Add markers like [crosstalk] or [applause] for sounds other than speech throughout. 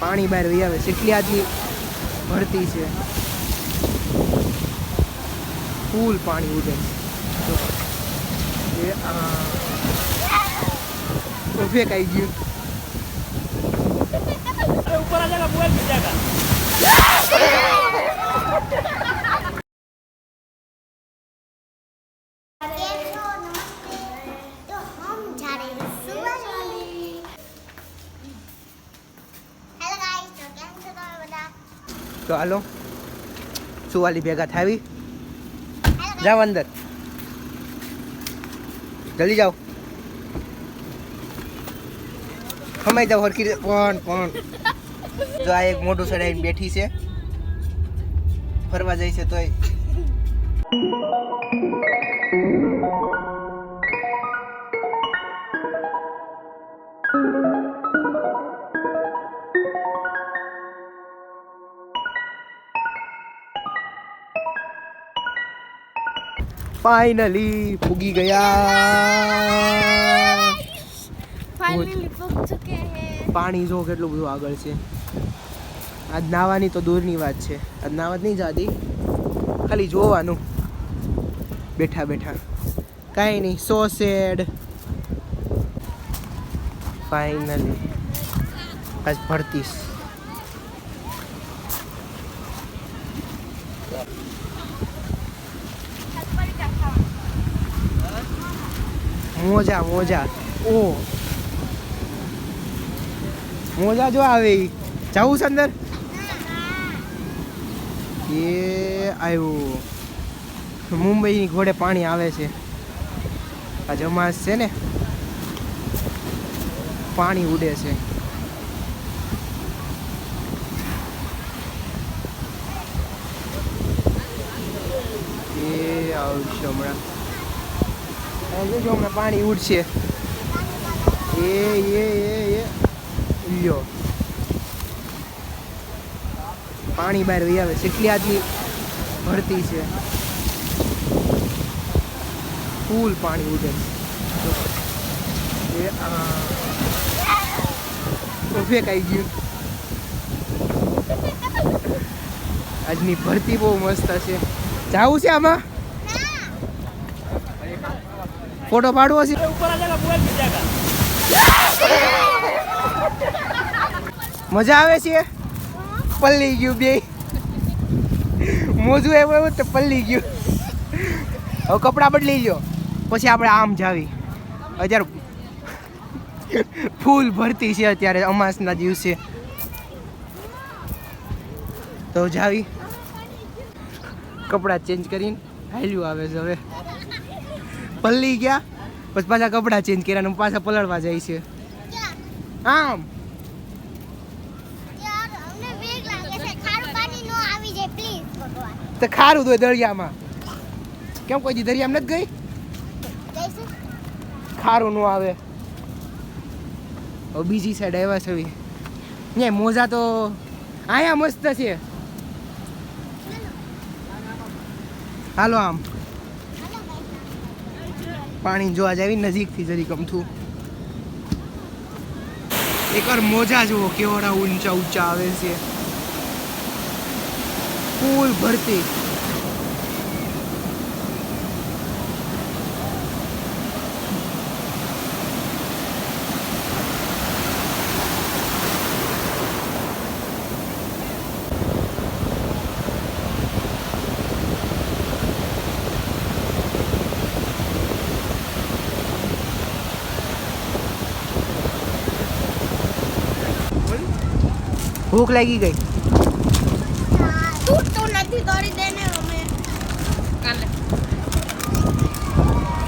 પાણી બહાર વહી આવે એટલી આજની ભરતી છે. ફૂલ પાણી ઉડે છે. પરફેક્ટ આવી ગયું. ઉપર તો હાલો. સુવાલી ભેગા થાવી? જાઓ અંદર. જલ્દી જાઓ. ખમાઈ જાઓ હરકી પણ પણ. જો આ એક મોટું સડાઈને બેઠી છે. ફરવા જાય છે તોય. ફાઇનલી ફૂગી ગયા પાણી જો કેટલું બધું આગળ છે. આજ નાવાની તો દૂરની વાત છે. આજ નાવા જ નહીં જાતી. ખાલી જોવાનું. બેઠા બેઠા. કાંઈ નહીં સો સેડ. ફાઇનલી આજ ભરતીશ મોજા મોજા. ઓ. મોજા જો આવે જવું છે અંદર? એ આવ્યું મુંબઈની ઘોડે પાણી આવે છે. આ જમાસ છે ને. પાણી ઉડે છે. એ આવશે હમણાં. જોજો પાણી ઉડશે. એ એ એ એ. લ્યો. પાણી બહાર વહી આવે. કેટલી આજની ભરતી છે. ફૂલ પાણી ઉડે છે. ફેંકાઈ ગયું. આજની ભરતી બહુ મસ્ત છે. જાવું છે આમાં? ફોટો પાડવો છે. મજા આવે છે? પલ્લી ગયું બે. મોજું એવું એવું તો પલ્લી ગયું. હવે કપડાં બદલી ગયો પછી આપણે આમ જાવી. અત્યારે ફૂલ ભરતી છે અત્યારે અમાસના દિવસે. તો જાવી. કપડાં ચેન્જ કરીને હાલ્યું આવે છે હવે. પલ્લી ગયા, પછી પાછા કપડાં ચેન્જ કર્યા પાછા પલળવા જાય છે. આમ. તો ખારું તો દરિયામાં. કેમ કોઈ દરિયામાં નથી ગઈ? ખારું ન આવે. બીજી સાઈડ આવ્યા છે ને મોજા તો આયા મસ્ત છે. હાલો આમ. પાણી જોવા જાવી નજીકથી જરી ગમતું એકવાર મોજા જુઓ, કેવડા ઊંચા ઊંચા આવે છે. ફૂલ ભરતી. ભૂખ લાગી ગઈ. તૂટતું નથી તોડી દે અમે.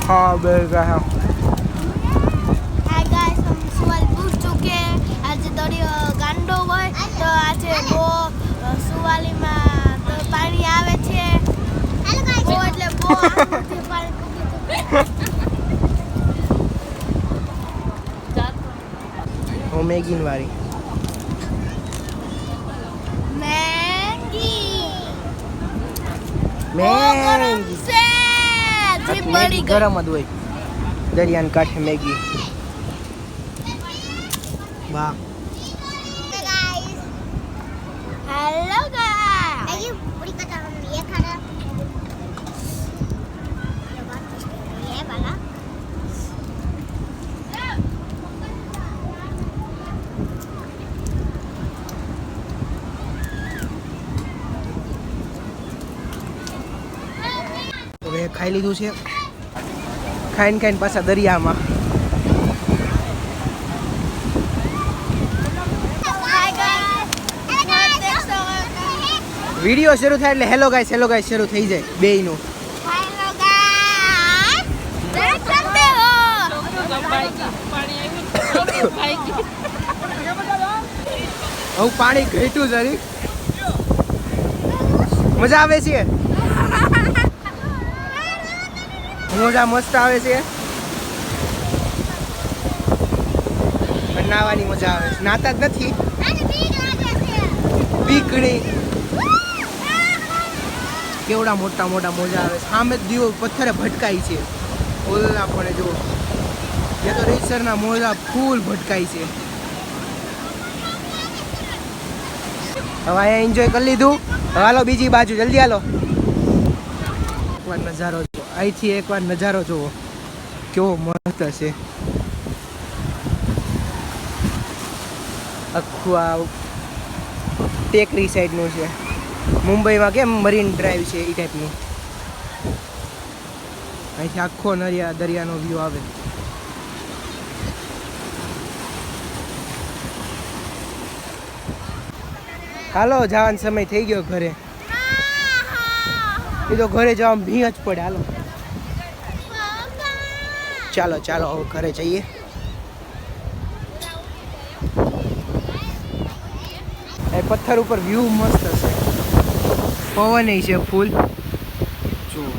હા બે ગયા હા. ગાઈસ હમ સવાલ પૂછ આજે દોડી ગાંડો હોય તો આજે બો સુવાલીમાં તો પાણી આવે છે. બો એટલે બો પાણી [laughs] મેગીન વાળી. મેગી ગરમ જ હોય. દરિયાને કાંઠે મેગી. વાહ. ખાઈ લીધું છે. ખાઈને ખાઈને પાછા દરિયામાં. વીડિયો શરૂ થાય એટલે હેલો ગાય હેલો ગાય શરૂ થઈ જાય બેયનું. [coughs] હું પાણી ઘટ્યું જરી મજા આવે છે? મજા મસ્ત આવે છે. પણ નાવાની મજા આવે છે. નાતા જ નથી. બીકણી કેવડા મોટા મોટા મોજા આવે છે. સામે જ દીવો પથ્થરે ભટકાય છે. ઓલના પણ જો. એ તો રેસરના મોજા ફૂલ ભટકાય છે. હવે અહીંયા એન્જોય કરી લીધું. હાલો બીજી બાજુ. જલ્દી હાલો. નજારો અહીંથી એકવાર નજારો જુઓ. કેવો મસ્ત છે. આખું આ ટેકરી સાઈડનું છે. મુંબઈમાં કેમ મરીન ડ્રાઈવ છે એ ટાઈપનું અહીંથી આખો નરિયા દરિયાનો વ્યૂ આવે. હાલો જવાનો સમય થઈ ગયો ઘરે. એ તો ઘરે જવા ભી જ પડે હાલો. ચાલો ચાલો, હવે ઘરે જઈએ. એ પથ્થર ઉપર વ્યૂ મસ્ત છે પવન છે ફૂલ જુઓ.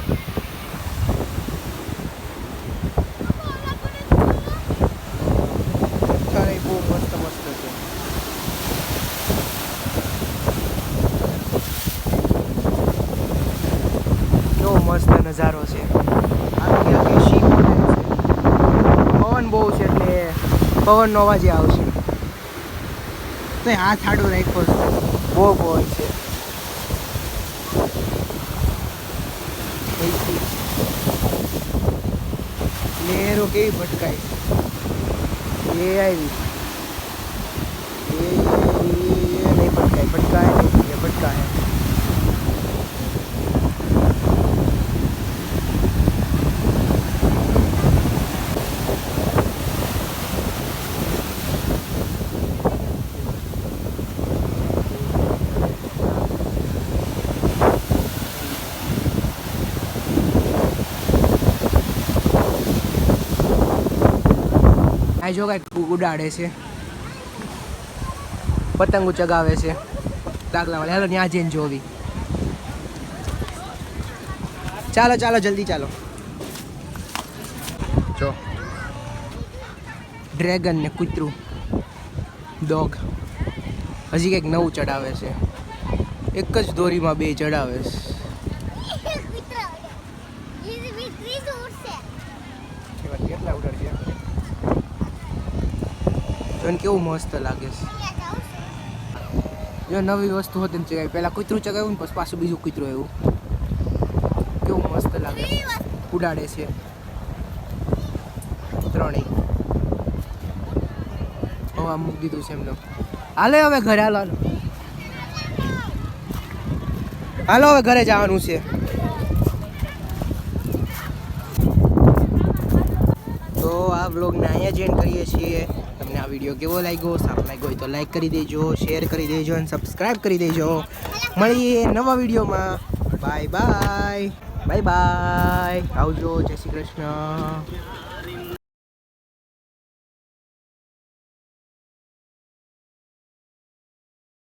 પથ્થર એ બહુ મસ્ત મસ્ત છે. કેવો મસ્ત નજારો છે આખી આખી શીપ છે પવન બહુ છે એટલે પવનનો અવાજ આવશે. તો હાથ આડો રાખ્યો છે. બહુ પવન છે. લહેરો કેવી ભટકાય? એ આવી એ એ નહીં ભટકાય ભટકાય નહીં એ ભટકાય જો કાંઈક ઉડાડે છે. પતંગો ચગાવે છે. દાખલા વાળા. હાલો ત્યાં જઈને જોવી. ચાલો ચાલો જલ્દી ચાલો. જો. ડ્રેગન ને કૂતરું. ડોગ. હજી કંઈક નવું ચડાવે છે. એક જ દોરીમાં બે ચડાવે છે કેટલા ઉડાડશે જોઈને કેવું મસ્ત લાગે છે. જો નવી વસ્તુ હતી ને ચગાવી. પહેલાં કૂતરું ચગાવ્યું ને પછી પાછું બીજું કૂતરું એવું કેવું મસ્ત લાગે ઉડાડે છે. ત્રણેય. હવા મૂકી દીધું છે એમને. હાલે હવે ઘરે, હાલો હાલો. હવે ઘરે જવાનું છે. તો આ બ્લોગને અહીંયા જ એન્ડ કરીએ છીએ. આ વીડિયો કેવો લાગ્યો? સારો લાગ્યો હોય તો લાઈક કરી દેજો શેર કરી દેજો અને સબસ્ક્રાઈબ કરી દેજો. મળીએ નવા વિડીયોમાં. બાય બાય બાય બાય આવજો. જય શ્રી કૃષ્ણ.